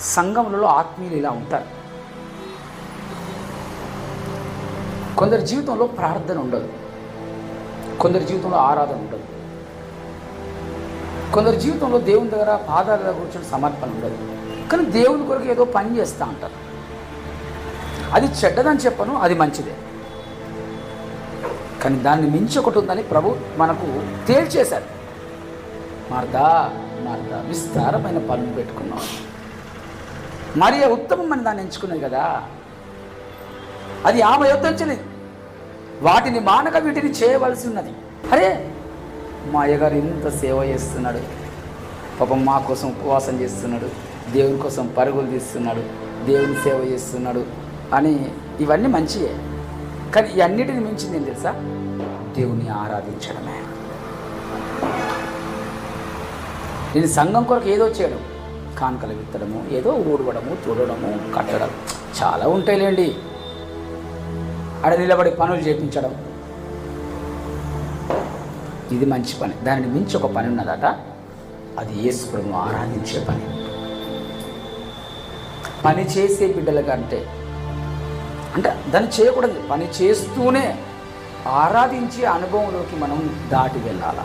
సంఘములలో ఆత్మీయులు ఇలా ఉంటారు. కొందరి జీవితంలో ప్రార్థన ఉండదు. కొందరి జీవితంలో ఆరాధన ఉండదు. కొందరి జీవితంలో దేవుని దగ్గర పాదాల దగ్గర కూర్చొని సమర్పణ ఉండదు. కానీ దేవుని కొరకు ఏదో పని చేస్తూ ఉంటారు. అది చెడ్డదని చెప్పను అది మంచిదే. కానీ దాన్ని మించి ఒకటి ఉందని ప్రభు మనకు తేల్చేశారు. మార్దా మార్దా విస్తారమైన పనులు పెట్టుకున్నాం మరియ ఉత్తమమని దాన్ని ఎంచుకున్నది కదా. అది ఆమె యొద్దంచలేదు వాటిని మానక వీటిని చేయవలసి ఉన్నది. అరే మా అయ్యగారు ఇంత సేవ చేస్తున్నాడు. పాపం మా కోసం ఉపవాసం చేస్తున్నాడు. దేవుని కోసం పరుగులు తీస్తున్నాడు. దేవుని సేవ చేస్తున్నాడు అని ఇవన్నీ మంచియే. కానీ ఇవన్నిటిని మించింది ఏం తెలుసా? దేవుని ఆరాధించడమే. నేను సంఘం కొరకు ఏదో చేయడం కానుకలు విత్తడము ఏదో ఊడవడము తుడడము కట్టడం చాలా ఉంటాయిలేండి. ఆడ నిలబడి పనులు చేపించడం. ఇది మంచి పని. దానిని మించి ఒక పని ఉన్నదట అది యేసుప్రభును ఆరాధించే పని. పని చేసే బిడ్డల కంటే అంటే దాన్ని చేయకూడదు. పని చేస్తూనే ఆరాధించే అనుభవంలోకి మనం దాటి వెళ్ళాలి?